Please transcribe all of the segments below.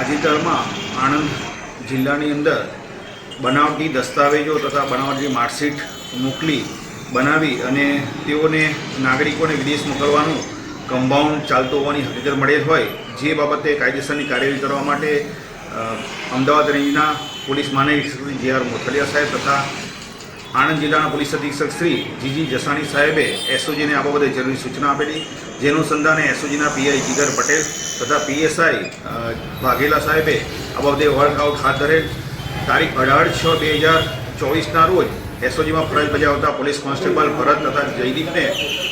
તાજેતરમાં આણંદ જિલ્લાની અંદર બનાવટી દસ્તાવેજો તથા બનાવટી માર્કશીટ મોકલી, બનાવી અને તેઓને નાગરિકોને વિદેશ મોકલવાનું કમ્પાઉન્ડ ચાલતું હોવાની હકીકત મળેલ હોય, જે બાબતે કાયદેસરની કાર્યવાહી કરવા માટે અમદાવાદ રેન્જના પોલીસ મહાનિરીક્ષક જે આર મોથલિયા સાહેબ તથા આણંદ જિલ્લાના પોલીસ અધિક્ષક શ્રી જીજી જસાણી સાહેબે એસઓજીને આ બાબતે જરૂરી સૂચના આપેલી, જેનું સંધાને એસઓજીના પીઆઈ જીગર પટેલ તથા પીએસઆઈ વાઘેલા સાહેબે આ બાબતે વર્કઆઉટ હાથ ધરેલ તારીખ અઢાર છ બે હજાર ચોવીસના રોજ એસઓજીમાં ફરજ બજાવતા પોલીસ કોન્સ્ટેબલ ભરત તથા જયદીપને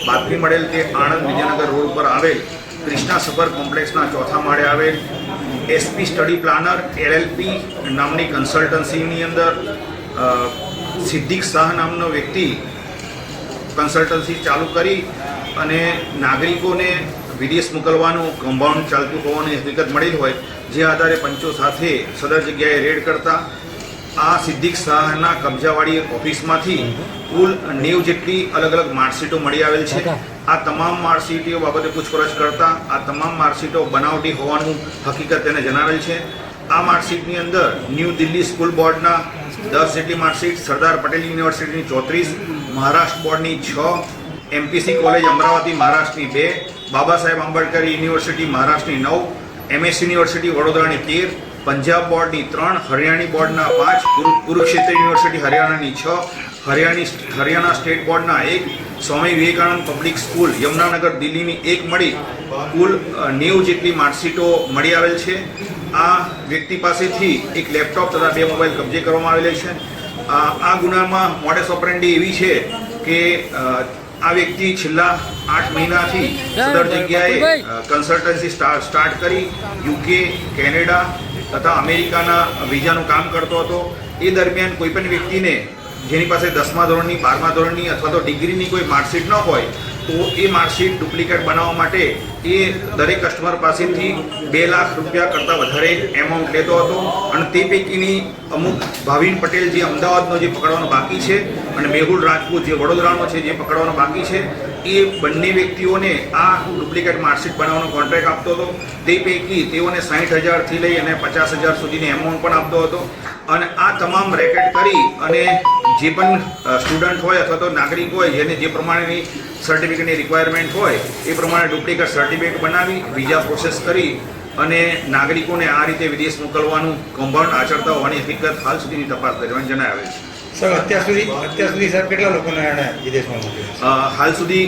બાતમી મળેલ કે આણંદ વિજયનગર રોડ પર આવેલ ક્રિષ્ના સફર કોમ્પ્લેક્સના ચોથા માળે આવેલ એસપી સ્ટડી પ્લાનર, એલએલપી નામની કન્સલ્ટન્સીની અંદર સિદ્દીક શાહ નામનો વ્યક્તિ કન્સલ્ટન્સી ચાલુ કરી અને નાગરિકોને વિદેશ મોકલવાનું કમ્પાઉન્ડ ચાલતું હોવાની હકીકત મળેલ હોય જે આધારે પંચો સાથે સદર જગ્યાએ રેડ કરતા આ સિદ્દીક શાહના કબજાવાળી ઓફિસમાંથી કુલ નેવ જેટલી અલગ અલગ માર્કશીટો મળી આવેલ છે. આ તમામ માર્કશીટો બાબતે પૂછપરછ કરતા આ તમામ માર્કશીટો બનાવટી હોવાનું હકીકત તેને જણાવેલ છે. આ માર્કશીટની અંદર ન્યૂ દિલ્હી સ્કૂલ બોર્ડના દસ જેટલી માર્કશીટ સરદાર પટેલ યુનિવર્સિટીની ચોત્રીસ મહારાષ્ટ્ર બોર્ડની છ એમપીસી કોલેજ અમરાવતી મહારાષ્ટ્રની બે, બાબા સાહેબ આંબેડકર યુનિવર્સિટી મહારાષ્ટ્રની નવ એમએસ યુનિવર્સિટી વડોદરાની તેર, પંજાબ બોર્ડની ત્રણ, હરિયાણી બોર્ડના પાંચ કુરુક્ષેત્ર યુનિવર્સિટી હરિયાણાની છ, હરિયાણી હરિયાણા સ્ટેટ બોર્ડના એક, સ્વામી વિવેકાનંદ પબ્લિક સ્કૂલ યમુનાનગર દિલ્હીની એક મળી, કુલ નેવું જેટલી માર્કશીટો મળી આવેલ છે. આ વ્યક્તિ પાસેથી એક લેપટોપ તથા બે મોબાઈલ કબજે કરવામાં આવેલા છે. આ ગુનામાં મોડેસ ઓપરેન્ડી એવી છે કે આ વ્યક્તિ છેલ્લા આઠ મહિનાથી સદર જગ્યાએ કન્સલ્ટન્સી સ્ટાર્ટ કરી યુકે કેનેડા તથા અમેરિકાના વિઝાનું કામ કરતો હતો. એ દરમિયાન કોઈ પણ વ્યક્તિને જેની પાસે દસમા ધોરણની બારમા ધોરણની અથવા તો ડિગ્રીની કોઈ માર્કશીટ ન હોય તો એ માર્કશીટ ડુપ્લિકેટ બનાવવા માટે એ દરેક કસ્ટમર પાસેથી બે લાખ રૂપિયા કરતાં વધારે એમાઉન્ટ લેતો હતો. અને તે પૈકીની અમુક ભાવિન પટેલ જે અમદાવાદનો જે પકડવાનો બાકી છે અને મેહુલ રાજપૂત જે વડોદરાનો છે જે પકડવાનો બાકી છે, એ બંને વ્યક્તિઓને આ ડુપ્લિકેટ માર્કશીટ બનાવવાનો કોન્ટ્રાક્ટ આપતો હતો. તે પૈકી તેઓને સાઠ હજારથી લઈ અને પચાસ હજાર સુધીની એમાઉન્ટ પણ આપતો હતો. અને આ તમામ રેકેટ કરી અને જે પણ સ્ટુડન્ટ હોય અથવા તો નાગરિક હોય જેને જે પ્રમાણેની સર્ટિફિકેટની રિક્વાયરમેન્ટ હોય, એ પ્રમાણે ડુપ્લિકેટ સર્ટિફિકેટ બનાવી વિઝા પ્રોસેસ કરી અને નાગરિકોને આ રીતે વિદેશ મોકલવાનું કૌભાંડ આચરતા હોવાની હકીકત હાલ સુધીની તપાસ દરમિયાન જણાવે છે. સર અત્યાર સુધી અત્યાર સુધી સર કેટલા લોકોને વિદેશમાં મોકલ્યા? હાલ સુધી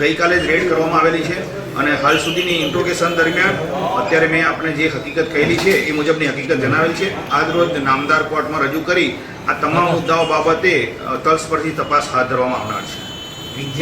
ગઈકાલે જ રેડ કરવામાં આવેલી છે અને હાલ સુધીની ઇન્ટ્રોગેશન દરમિયાન અત્યારે મેં આપણે જે હકીકત કહેલી છે એ મુજબની હકીકત જણાવેલ છે. આજ રોજ નામદાર કોર્ટમાં રજૂ કરી આ તમામ મુદ્દાઓ બાબતે તલસ્પર્શી તપાસ હાથ ધરવામાં આવનાર છે.